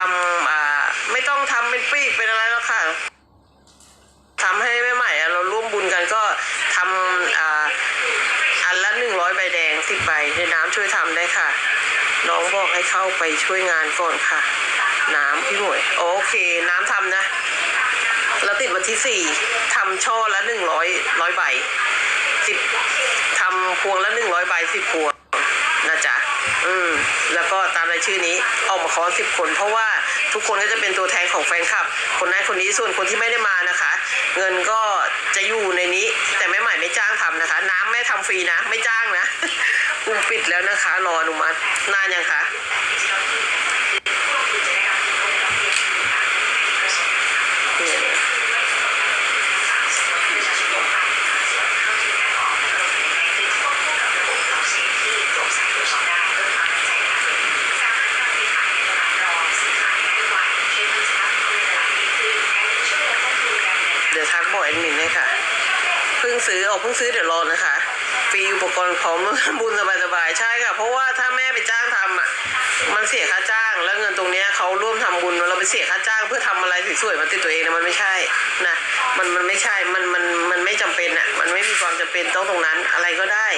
ทำอ่าไม่ต้องทำเป็นปีกเป็นอะไรแล้วค่ะทำให้แม่ใหม่เราร่วมบุญกันก็ทำอ่าอันละหนึ่งร้อยใบแดงสิบใบในน้ำช่วยทำได้ค่ะ น้องบอกให้เข้าไปช่วยงานก่อนค่ะ น้ำพี่หมวยโอเค น้ำทำนะ แล้วติดวันที่สี่ทำช่อละหนึ่งร้อยร้อยใบสิบทำพวงละหนึ่งร้อยใบสิบพวงนะจ๊ะอืม แล้วก็ตามรายชื่อนี้ออกมาขอสิบคน เพราะว่าทุกคนก็จะเป็นตัวแทนของแฟนคลับ คนนั้นคนนี้ส่วนคนที่ไม่ได้มานะคะ เงินก็จะอยู่ในนี้ แต่แม่ใหม่ไม่จ้างทำนะคะ น้ำแม่ทำฟรีนะ ไม่จ้างนะปุ่มปิดแล้วนะคะ รออนุมัตินานยังคะเนี่ย เดี๋ยว ทักบอกแอดมินให้ค่ะเพิ่งซื้อออกเพิ่งซื้อเดี๋ยวรอนะคะฟรีอุปกรณ์พร้อมบุญสบายๆใช่ค่ะ เพราะว่าถ้าแม่ไปจ้างทำอะมันเสียค่าจ้าง แล้วเงินตรงเนี้ยเขาร่วมทำบุญเราไปเสียค่าจ้าง เพื่อทำอะไรสวยๆมาติดตัวเองนะมันไม่ใช่นะมันมันไม่ใช่มันมันมันไม่จำเป็นอะมันไม่มีความจำเป็นต้องตรงนั้นอะไรก็ได้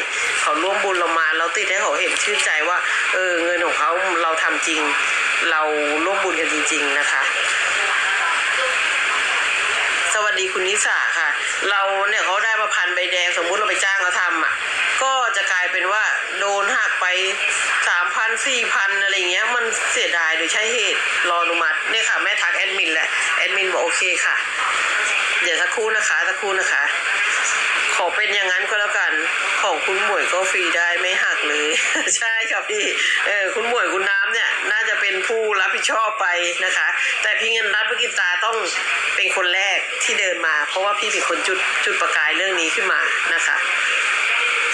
เขาร่วมบุญเรามาเราติดให้เขาเห็นชื่นใจว่าเออเงินของเขาเราทำจริง เราร่วมบุญกันจริง ๆนะคะ วัสดีคุณนิสาค่ะ เราเนี่ยเขาได้มาพันใบแดงสมมุติเราไปจ้างเขาทำอะ ก็จะกลายเป็นว่าโดนหักไปสามพันสี่พันอะไรเงี้ยมันเสียดายโดยใช่เหตุรออนุมัติเนี่ยค่ะแม่ทักแอดมินแหละแอดมินบอกโอเคค่ะ เดี๋ยวสักครู่นะคะสักครู่นะคะ ขอเป็นอย่างนั้นก็แล้วกันของคุณหมวยก็ฟรีได้ไม่หักเลย ใช่ครับพี่เออคุณหมวยคุณน้ำเนี่ยน่า ผิดชอบไปนะคะ แต่พี่เงินรัฐพกิตาต้องเป็นคนแรกที่เดินมา เพราะว่าพี่เป็นคนจุดจุดประกายเรื่องนี้ขึ้นมานะคะ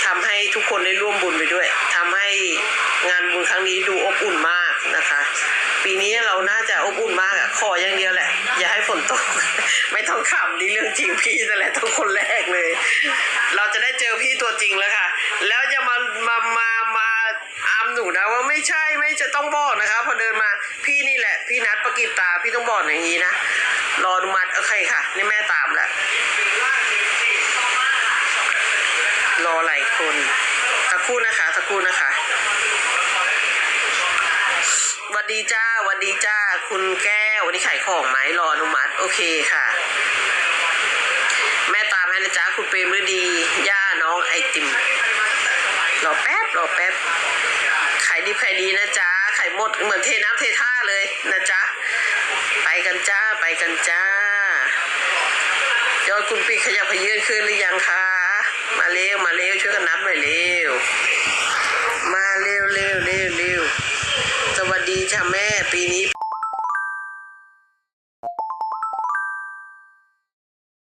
ทำให้ทุกคนได้ร่วมบุญไปด้วยทำให้งานบุญครั้งนี้ดูอบอุ่นมากนะคะ ปีนี้เราน่าจะอบอุ่นมากอะขออย่างเดียวแหละ อย่าให้ฝนตก ไม่ต้องขำนี่เรื่องจริงพี่นั่นแหละต้องคนแรกเลย เราจะได้เจอพี่ตัวจริงแล้วค่ะ แล้วจะมามามามาอามหนูนะว่าไม่ใช่ไม่จะต้องบอกนะคะพอเดินมาพี่ นัดประกิตตาพี่ต้องบอกอย่างนี้นะรออนุมัติโอเคค่ะนี่แม่ตามแล้วรอหลายคนสักครู่นะคะสักครู่นะคะวัสดีจ้าวัสดีจ้า คุณแก้ววันนี้ขายของไหมรออนุมัติ โอเคค่ะ แม่ตามให้นะจ๊ะคุณเปรมฤดี ย่าน้องไอติม รอแป๊บขายดีขายดีนะจ๊ะขายหมดเหมือนเทน้ำเทท่าเลยนะจ๊ะ ไปกันจ้าไปกันจ้ายอดคุณปีขยับขยื่นขึ้นหรือยังคะ มาเร็วมาเร็วช่วยกันนับหน่อยเร็ว มาเร็วเร็วเร็วเร็วสวัสดีจ้าแม่ปีนี้